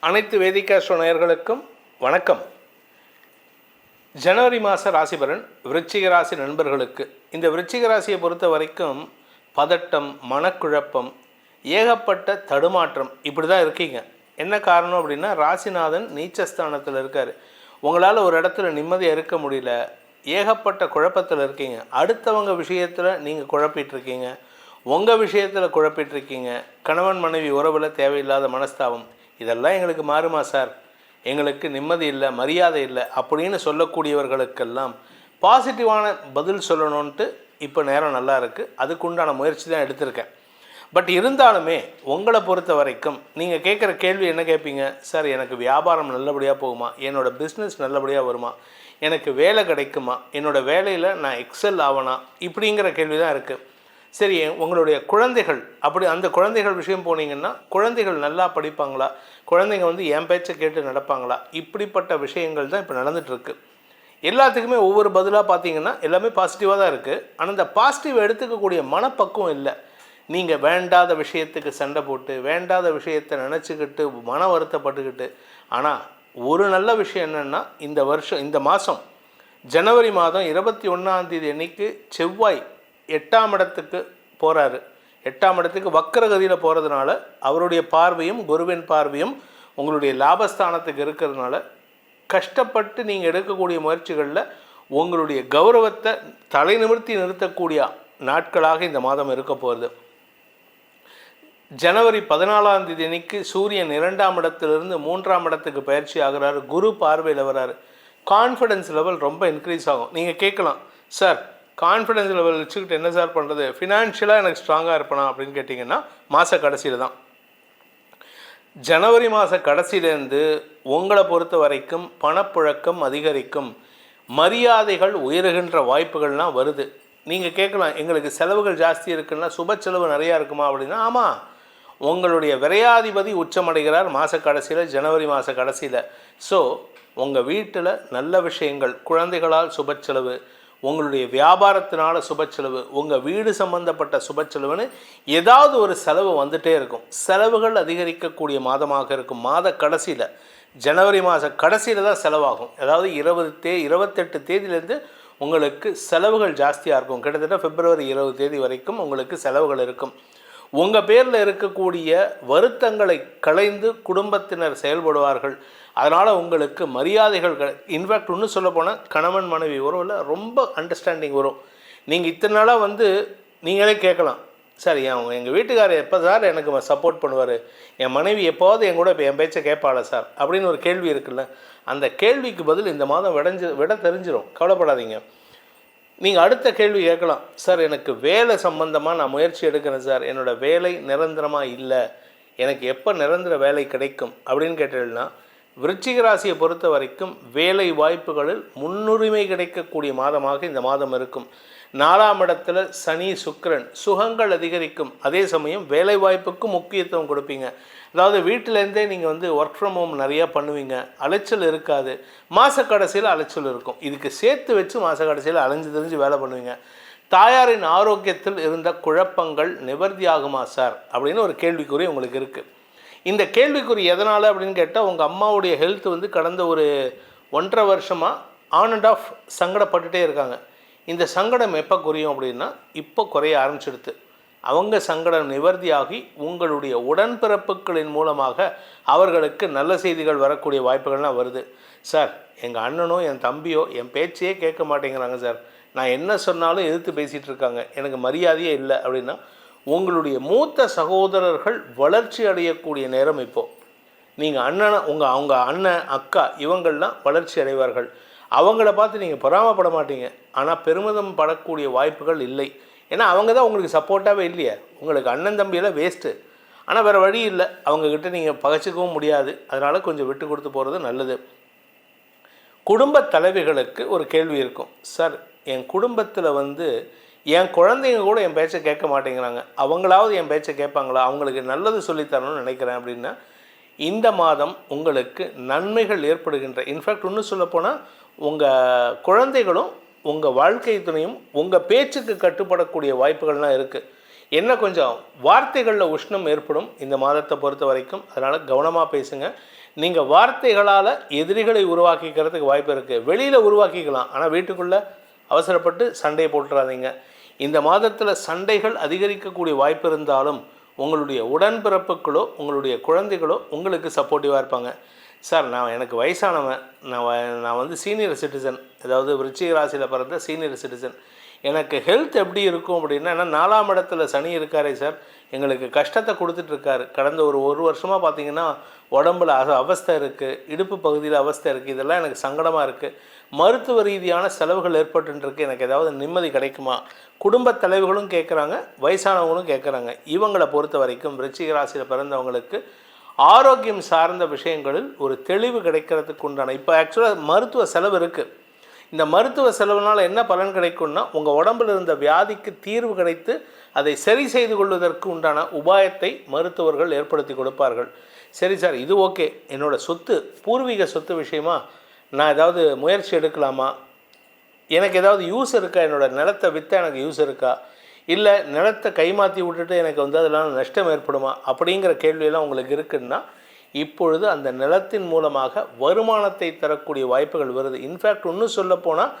அனைத்து வேதிகாஸ்ட்ரோ நேயர்களுக்கும் வணக்கம். ஜனவரி மாத ராசிபரன் விருச்சிக ராசி நண்பர்களுக்கு. இந்த விருச்சிக ராசியை பொறுத்த வரைக்கும் பதட்டம் மனக்குழப்பம் ஏகப்பட்ட தடுமாற்றம் இப்படி தான் இருக்கீங்க. என்ன காரணம் அப்படின்னா ராசிநாதன் நீச்சஸ்தானத்தில் இருக்கார். உங்களால் ஒரு இடத்துல நிம்மதியாக இருக்க முடியல. ஏகப்பட்ட குழப்பத்தில் இருக்கீங்க. அடுத்தவங்க விஷயத்தில் நீங்கள் குழப்பிட்டுருக்கீங்க. உங்கள் விஷயத்தில் குழப்பிட்டுருக்கீங்க. கணவன் மனைவி உறவில் தேவையில்லாத மனஸ்தாபம். இதெல்லாம் எங்களுக்கு மாறுமா சார்? எங்களுக்கு நிம்மதி இல்லை மரியாதை இல்லை அப்படின்னு சொல்லக்கூடியவர்களுக்கெல்லாம் பாசிட்டிவான பதில் சொல்லணுன்ட்டு இப்போ நேரம் நல்லா இருக்குது அதுக்குண்டான முயற்சி தான் எடுத்திருக்கேன். பட் இருந்தாலுமே உங்களை பொறுத்த வரைக்கும் நீங்கள் கேட்குற கேள்வி என்ன கேட்பீங்க? சார் எனக்கு வியாபாரம் நல்லபடியாக போகுமா? என்னோடய பிஸ்னஸ் நல்லபடியாக வருமா? எனக்கு வேலை கிடைக்குமா? என்னோட வேலையில் நான் எக்ஸல் ஆவனா? இப்படிங்கிற கேள்வி தான் இருக்குது சரி உங்களுடைய குழந்தைகள் அப்படி அந்த குழந்தைகள் விஷயம் போனீங்கன்னா குழந்தைகள் நல்லா படிப்பாங்களா? குழந்தைங்க வந்து என் பேச்சை கேட்டு நடப்பாங்களா? இப்படிப்பட்ட விஷயங்கள் தான் இப்போ நடந்துகிட்ருக்கு எல்லாத்துக்குமே ஒவ்வொரு பதிலாக பார்த்தீங்கன்னா எல்லாமே பாசிட்டிவாக தான் இருக்குது ஆனால் இந்த பாசிட்டிவ் எடுத்துக்கக்கூடிய மனப்பக்குவம் இல்லை. நீங்கள் வேண்டாத விஷயத்துக்கு சண்டை போட்டு வேண்டாத விஷயத்தை நினச்சிக்கிட்டு மன வருத்தப்பட்டுக்கிட்டு ஆனால் ஒரு நல்ல விஷயம் என்னென்னா இந்த வருஷம் இந்த மாதம் ஜனவரி மாதம் இருபத்தி ஒன்றாந்தேதி அன்னைக்கு செவ்வாய் எட்டாம் இடத்துக்கு போகிறாரு எட்டாம் இடத்துக்கு வக்கரகதியில் போகிறதுனால அவருடைய பார்வையும் குருவின் பார்வையும் உங்களுடைய லாபஸ்தானத்துக்கு இருக்கிறதுனால கஷ்டப்பட்டு நீங்கள் எடுக்கக்கூடிய முயற்சிகளில் உங்களுடைய கௌரவத்தை தலை நிமிர்த்தி நிறுத்தக்கூடிய நாட்களாக இந்த மாதம் இருக்க போகிறது ஜனவரி பதினாலாம் தேதி அன்னைக்கு சூரியன் இரண்டாம் இடத்திலிருந்து மூன்றாம் இடத்துக்கு பயிற்சி ஆகிறாரு. குரு பார்வையில் வராரு. கான்ஃபிடன்ஸ் லெவல் ரொம்ப இன்க்ரீஸ் ஆகும். நீங்கள் கேட்கலாம் சார் கான்ஃபிடன்ஸ் லெவல் வச்சுக்கிட்டு என்ன சார் பண்ணுறது ஃபினான்ஷியலாக எனக்கு ஸ்ட்ராங்காக இருப்பேனா அப்படின்னு கேட்டிங்கன்னா மாத கடைசியில் தான். ஜனவரி மாத கடைசியிலேருந்து உங்களை பொறுத்த வரைக்கும் பணப்புழக்கம் அதிகரிக்கும். மரியாதைகள் உயருகின்ற வாய்ப்புகள்லாம் வருது. நீங்கள் கேட்கலாம் எங்களுக்கு செலவுகள் ஜாஸ்தி இருக்குன்னா சுப செலவு நிறையா இருக்குமா அப்படின்னா ஆமாம் உங்களுடைய விரையாதிபதி உச்சமடைகிறார் மாத கடைசியில் ஜனவரி மாத கடைசியில். ஸோ உங்கள் வீட்டில் நல்ல விஷயங்கள் குழந்தைகளால் சுப செலவு உங்களுடைய வியாபாரத்தினால சுப செலவு உங்கள் வீடு சம்பந்தப்பட்ட சுப செலவுன்னு ஏதாவது ஒரு செலவு வந்துகிட்டே இருக்கும். செலவுகள் அதிகரிக்கக்கூடிய மாதமாக இருக்கும். மாத கடைசியில் ஜனவரி மாத கடைசியில் தான் செலவாகும். அதாவது இருபது தே இருபத்தெட்டு தேதியிலேருந்து உங்களுக்கு செலவுகள் ஜாஸ்தியாக இருக்கும். கிட்டத்தட்ட பிப்ரவரி இருபது தேதி வரைக்கும் உங்களுக்கு செலவுகள் இருக்கும். உங்கள் பேரில் இருக்கக்கூடிய வருத்தங்களை களைந்து குடும்பத்தினர் செயல்படுவார்கள். அதனால் உங்களுக்கு மரியாதைகள் இன்ஃபேக்ட் இன்னும் சொல்லப்போனால் கணவன் மனைவி உறவில் ரொம்ப அண்டர்ஸ்டாண்டிங் வரும். நீங்கள் இத்தனை நாளாக வந்து நீங்களே கேட்கலாம். சார் என் எங்கள் வீட்டுக்காரர் எப்போ சார் எனக்கு சப்போர்ட் பண்ணுவார்? என் மனைவி எப்போவாது என் கூட இப்போ என் பேச்சை கேட்பாள சார்? அப்படின்னு ஒரு கேள்வி இருக்குல்ல. அந்த கேள்விக்கு பதில் இந்த மாதம் விடைஞ்சு விட தெரிஞ்சிடும் கவலைப்படாதீங்க. நீங்கள் அடுத்த கேள்வி கேட்கலாம். சார் எனக்கு வேலை சம்பந்தமாக நான் முயற்சி எடுக்கிறேன் சார். என்னோடய வேலை நிரந்தரமாக இல்லை. எனக்கு எப்போ நிரந்தர வேலை கிடைக்கும்? அப்படின்னு கேட்டீங்கன்னா விருச்சிக ராசியை பொறுத்த வரைக்கும் வேலை வாய்ப்புகளில் முன்னுரிமை கிடைக்கக்கூடிய மாதமாக இந்த மாதம் இருக்கும். நாலாம் இடத்துல சனி சுக்கரன் சுகங்கள் அதிகரிக்கும். அதே சமயம் வேலை வாய்ப்புக்கும் முக்கியத்துவம் கொடுப்பீங்க. அதாவது வீட்டிலேருந்தே நீங்கள் வந்து ஒர்க் ஃப்ரம் ஹோம் நிறையா பண்ணுவீங்க. அலைச்சல் இருக்காது. மாத கடைசியில் அலைச்சல் இருக்கும். இதுக்கு சேர்த்து வச்சு மாத கடைசியில் அலைஞ்சு தெரிஞ்சு வேலை பண்ணுவீங்க. தாயாரின் ஆரோக்கியத்தில் இருந்த குழப்பங்கள் நிவர்த்தி ஆகுமா சார்? அப்படின்னு ஒரு கேள்விக்குறி உங்களுக்கு இருக்குது இந்த கேள்விக்குறி எதனால் அப்படின்னு கேட்டால் உங்கள் அம்மாவுடைய ஹெல்த் வந்து கடந்த ஒரு ஒன்றரை வருஷமாக ஆன் அண்ட் ஆஃப் சங்கடப்பட்டுட்டே இருக்காங்க. இந்த சங்கடம் எப்போ குறையும் அப்படின்னா இப்போ குறைய ஆரம்பிச்சிடுது. அவங்க சங்கடம் நிவர்த்தியாகி உங்களுடைய உடன்பிறப்புகளின் மூலமாக அவர்களுக்கு நல்ல செய்திகள் வரக்கூடிய வாய்ப்புகள்லாம் வருது. சார் எங்கள் அண்ணனோ என் தம்பியோ என் பேச்சையே கேட்க மாட்டேங்கிறாங்க சார். நான் என்ன சொன்னாலும் எதிர்த்து பேசிகிட்டு இருக்காங்க. எனக்கு மரியாதையே இல்லை அப்படின்னா உங்களுடைய மூத்த சகோதரர்கள் வளர்ச்சி அடையக்கூடிய நேரம் இப்போது நீங்கள் அண்ணனை உங்கள் அவங்க அண்ணன் அக்கா இவங்கள்லாம் வளர்ச்சி அடைவார்கள். அவங்கள பார்த்து நீங்கள் பொறாமப்பட மாட்டீங்க. ஆனால் பெருமிதம் படக்கூடிய வாய்ப்புகள் இல்லை. ஏன்னா அவங்க தான் உங்களுக்கு சப்போர்ட்டாகவே இல்லையே. உங்களுக்கு அண்ணன் தம்பியெல்லாம் வேஸ்ட்டு ஆனால் வேறு வழி இல்லை. அவங்கக்கிட்ட நீங்கள் பகச்சிக்கவும் முடியாது. அதனால் கொஞ்சம் விட்டு கொடுத்து போகிறது நல்லது. குடும்ப தலைவிகளுக்கு ஒரு கேள்வி இருக்கும். சார் என் குடும்பத்தில் வந்து என் குழந்தைங்க கூட என் பேச்சை கேட்க மாட்டேங்கிறாங்க. அவங்களாவது என் பேச்சை கேட்பாங்களா? அவங்களுக்கு நல்லது சொல்லித்தரணும்னு நினைக்கிறேன் அப்படின்னா இந்த மாதம் உங்களுக்கு நன்மைகள் ஏற்படுகின்ற இன்ஃபேக்ட் இன்னும் சொல்லப்போனால் உங்கள் குழந்தைகளும் உங்கள் வாழ்க்கை துணையும் உங்கள் பேச்சுக்கு கட்டுப்படக்கூடிய வாய்ப்புகள்லாம் இருக்குது என்ன கொஞ்சம் வார்த்தைகளில் உஷ்ணம் ஏற்படும் இந்த மாதத்தை பொறுத்த வரைக்கும். அதனால் கவனமாக பேசுங்க. நீங்கள் வார்த்தைகளால் எதிரிகளை உருவாக்கிக்கிறதுக்கு வாய்ப்பு இருக்குது வெளியில் உருவாக்கிக்கலாம். ஆனால் வீட்டுக்குள்ளே அவசரப்பட்டு சண்டையை போட்டுறாதீங்க. இந்த மாதத்தில் சண்டைகள் அதிகரிக்கக்கூடிய வாய்ப்பு இருந்தாலும் உங்களுடைய உடன்பிறப்புகளோ உங்களுடைய குழந்தைகளோ உங்களுக்கு சப்போர்ட்டிவாக இருப்பாங்க. சார் நான் எனக்கு வயசானவன். நான் வ- நான் வந்து சீனியர் சிட்டிசன் அதாவது விருச்சிக ராசியில் பிறந்த சீனியர் சிட்டிசன் எனக்கு ஹெல்த் எப்படி இருக்கும் அப்படின்னா ஏன்னா நாலாம் இடத்துல சனி இருக்காரே சார். எங்களுக்கு கஷ்டத்தை கொடுத்துட்ருக்காரு கடந்த ஒரு ஒரு வருஷமாக பார்த்தீங்கன்னா உடம்புல அவஸ்தை இருக்குது இடுப்பு பகுதியில் அவஸ்தை இருக்குது இதெல்லாம் எனக்கு சங்கடமாக இருக்குது மருத்துவ ரீதியான செலவுகள் ஏற்பட்டுருக்கு எனக்கு ஏதாவது நிம்மதி கிடைக்குமா? குடும்ப தலைவர்களும் கேட்குறாங்க வயசானவங்களும் கேட்குறாங்க இவங்களை பொறுத்த வரைக்கும் விருச்சிக ராசியில் பிறந்தவங்களுக்கு ஆரோக்கியம் சார்ந்த விஷயங்களில் ஒரு தெளிவு கிடைக்கிறதுக்கு உண்டான இப்போ ஆக்சுவலாக மருத்துவ செலவு இருக்குது இந்த மருத்துவ செலவுனால் என்ன பலன் கிடைக்கும்னா உங்கள் உடம்பில் இருந்த வியாதிக்கு தீர்வு கிடைத்து அதை சரி செய்து கொள்வதற்கு உண்டான உபாயத்தை மருத்துவர்கள் ஏற்படுத்தி கொடுப்பார்கள். சரி சார் இது ஓகே. என்னோடய சொத்து பூர்வீக சொத்து விஷயமா? நான் ஏதாவது முயற்சி எடுக்கலாமா? எனக்கு ஏதாவது யூஸ் இருக்கா? என்னோடய நிலத்தை விற்ற எனக்கு யூஸ் இருக்கா? இல்லை நிலத்தை கைமாற்றி விட்டுட்டு எனக்கு வந்து அதெல்லாம் நஷ்டம் ஏற்படுமா? அப்படிங்கிற கேள்வியெல்லாம் உங்களுக்கு இருக்குன்னா இப்பொழுது அந்த நிலத்தின் மூலமாக வருமானத்தை தரக்கூடிய வாய்ப்புகள் வருது. இன்ஃபேக்ட் இன்னும் சொல்லப்போனால்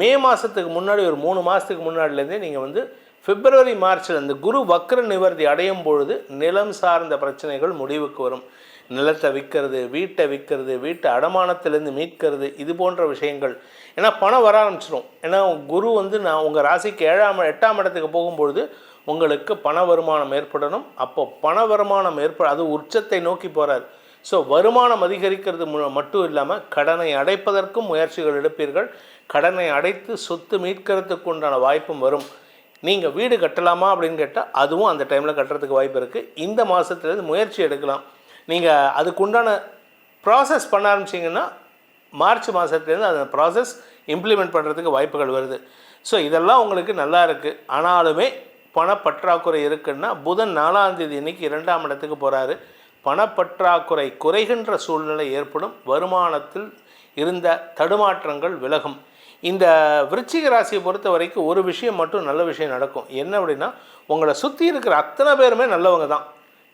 மே மாதத்துக்கு முன்னாடி ஒரு மூணு மாதத்துக்கு முன்னாடிலேருந்தே நீங்கள் வந்து பிப்ரவரி மார்ச்சில் இந்த குரு வக்ர நிவர்த்தி அடையும் பொழுது நிலம் சார்ந்த பிரச்சனைகள் முடிவுக்கு வரும். நிலத்தை விற்கிறது வீட்டை விற்கிறது வீட்டை அடமானத்திலேருந்து மீட்கிறது இது போன்ற விஷயங்கள். ஏன்னா பணம் வர ஆரம்பிச்சிடும் ஏன்னா குரு வந்து நான் உங்கள் ராசிக்கு ஏழாம் எட்டாம் இடத்துக்கு போகும்பொழுது உங்களுக்கு பண வருமானம் ஏற்படணும். அப்போ பண வருமானம் ஏற்பட அது உச்சத்தை நோக்கி போகிறார் ஸோ வருமானம் அதிகரிக்கிறது மட்டும் இல்லாமல் கடனை அடைப்பதற்கும் முயற்சிகள் எடுப்பீர்கள். கடனை அடைத்து சொத்து மீட்கிறதுக்கு உண்டான வாய்ப்பும் வரும். நீங்கள் வீடு கட்டலாமா அப்படின்னு கேட்டால் அதுவும் அந்த டைமில் கட்டுறதுக்கு வாய்ப்பு இருக்குது இந்த மாதத்துலேருந்து முயற்சி எடுக்கலாம். நீங்கள் அதுக்குண்டான ப்ராசஸ் பண்ண ஆரம்பிச்சிங்கன்னா மார்ச் மாதத்துலேருந்து அந்த ப்ராசஸ் இம்ப்ளிமெண்ட் பண்ணுறதுக்கு வாய்ப்புகள் வருது. ஸோ இதெல்லாம் உங்களுக்கு நல்லா இருக்குது ஆனாலுமே பணப்பற்றாக்குறை இருக்குன்னா புதன் நாலாம் தேதி இன்னைக்கு இரண்டாம் இடத்துக்கு போகிறாரு பணப்பற்றாக்குறை குறைகின்ற சூழ்நிலை ஏற்படும். வருமானத்தில் இருந்த தடுமாற்றங்கள் விலகும். இந்த விருச்சிக ராசியை பொறுத்த வரைக்கும் ஒரு விஷயம் மட்டும் நல்ல விஷயம் நடக்கும். என்ன அப்படின்னா உங்களை சுற்றி இருக்கிற அத்தனை பேருமே நல்லவங்க தான்.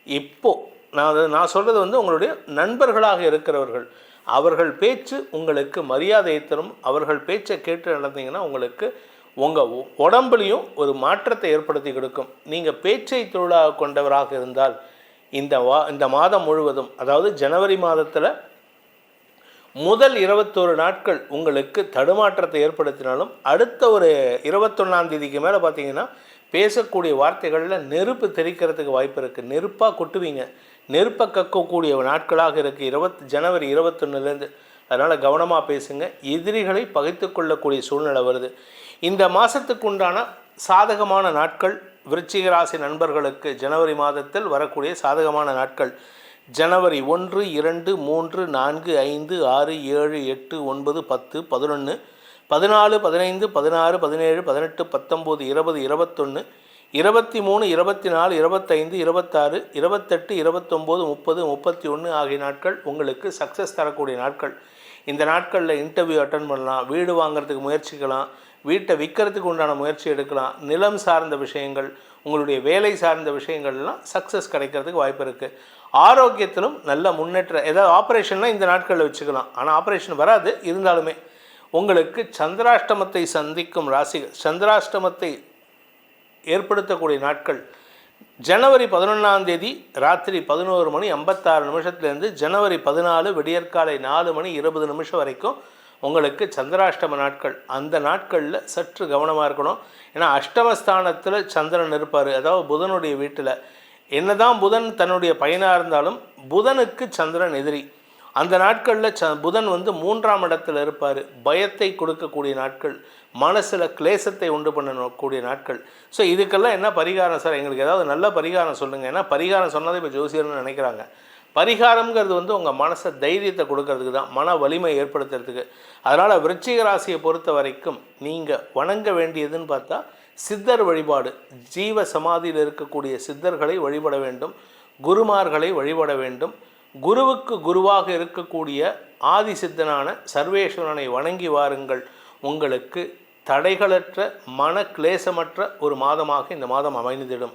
இப்போது நான் நான் சொல்கிறது வந்து உங்களுடைய நண்பர்களாக இருக்கிறவர்கள். அவர்கள் பேச்சு உங்களுக்கு மரியாதையை தரும். அவர்கள் பேச்சை கேட்டு நடந்தீங்கன்னா உங்களுக்கு உங்கள் உடம்புலையும் ஒரு மாற்றத்தை ஏற்படுத்தி கொடுக்கும். நீங்கள் பேச்சை தொழிலாக கொண்டவராக இருந்தால் இந்த வா இந்த மாதம் முழுவதும் அதாவது ஜனவரி மாதத்தில் முதல் இருபத்தோரு நாட்கள் உங்களுக்கு தடுமாற்றத்தை ஏற்படுத்தினாலும் அடுத்த ஒரு இருபத்தொன்னாம் தேதிக்கு மேலே பார்த்தீங்கன்னா பேசக்கூடிய வார்த்தைகளில் நெருப்பு தெரிக்கிறதுக்கு வாய்ப்பு இருக்குது நெருப்பாக கொட்டுவீங்க. நெருப்பை கக்கக்கூடிய நாட்களாக இருக்குது இருபத் ஜனவரி இருபத்தொன்னுலேருந்து. அதனால் கவனமாக பேசுங்க. எதிரிகளை பகைத்து கொள்ளக்கூடிய சூழ்நிலை வருது. இந்த மாதத்துக்கு உண்டான சாதகமான நாட்கள் விருச்சிக ராசி நண்பர்களுக்கு ஜனவரி மாதத்தில் வரக்கூடிய சாதகமான நாட்கள். ஜனவரி ஒன்று இரண்டு மூன்று நான்கு ஐந்து ஆறு ஏழு எட்டு ஒன்பது பத்து பதினொன்று பதினாலு பதினைந்து பதினாறு பதினேழு பதினெட்டு பத்தொம்போது இருபது இருபத்தொன்று இருபத்தி மூணு இருபத்தி நாலு இருபத்தைந்து இருபத்தாறு இருபத்தெட்டு இருபத்தொம்போது முப்பது முப்பத்தி ஒன்று ஆகிய நாட்கள் உங்களுக்கு சக்ஸஸ் தரக்கூடிய நாட்கள். இந்த நாட்களில் இன்டர்வியூ அட்டன் பண்ணலாம் வீடு வாங்குறதுக்கு முயற்சிக்கலாம் வீட்டை விற்கிறதுக்கு உண்டான முயற்சி எடுக்கலாம் நிலம் சார்ந்த விஷயங்கள் உங்களுடைய வேலை சார்ந்த விஷயங்கள்லாம் சக்ஸஸ் கிடைக்கிறதுக்கு வாய்ப்பு இருக்குது ஆரோக்கியத்திலும் நல்ல முன்னேற்ற ஏதாவது ஆப்ரேஷன்லாம் இந்த நாட்களில் வச்சுக்கலாம். ஆனால் ஆப்ரேஷன் வராது இருந்தாலுமே. உங்களுக்கு சந்திராஷ்டமத்தை சந்திக்கும் ராசிகள் சந்திராஷ்டமத்தை ஏற்படுத்தக்கூடிய நாட்கள். ஜனவரி பதினொன்றாம் தேதி ராத்திரி பதினோரு மணி ஐம்பத்தாறு நிமிஷத்துலேருந்து ஜனவரி பதினாலு விடியற்காலை நாலு மணி இருபது நிமிஷம் வரைக்கும் உங்களுக்கு சந்திராஷ்டம நாட்கள். அந்த நாட்களில் சற்று கவனமாக இருக்கணும். ஏன்னா அஷ்டமஸ்தானத்தில் சந்திரன் இருப்பார். அதாவது புதனுடைய வீட்டில். என்னதான் புதன் தன்னுடைய பையனாக இருந்தாலும் புதனுக்கு சந்திரன் எதிரி. அந்த நாட்களில் ச புதன் வந்து மூன்றாம் இடத்துல இருப்பார். பயத்தை கொடுக்கக்கூடிய நாட்கள் மனசில் கிளேசத்தை உண்டு பண்ணக்கூடிய நாட்கள். ஸோ இதுக்கெல்லாம் என்ன பரிகாரம் சார்? எங்களுக்கு ஏதாவது நல்ல பரிகாரம் சொல்லுங்கள் ஏன்னா பரிகாரம் சொன்னதை இப்போ ஜோசியர்னு நினைக்கிறாங்க. பரிகாரம்ங்கிறது வந்து உங்கள் மனசை தைரியத்தை கொடுக்கறதுக்கு தான் மன வலிமை ஏற்படுத்துறதுக்கு. அதனால் விருச்சிக ராசியை பொறுத்த வரைக்கும் நீங்கள் வணங்க வேண்டியதுன்னு பார்த்தா சித்தர் வழிபாடு ஜீவ சமாதியில் இருக்கக்கூடிய சித்தர்களை வழிபட வேண்டும் குருமார்களை வழிபட வேண்டும். குருவுக்கு குருவாக இருக்கக்கூடிய ஆதிசித்தனான சர்வேஸ்வரனை வணங்கி வாருங்கள். உங்களுக்கு தடைகளற்ற மன கிளேசமற்ற ஒரு மாதமாக இந்த மாதம் அமைந்துவிடும்.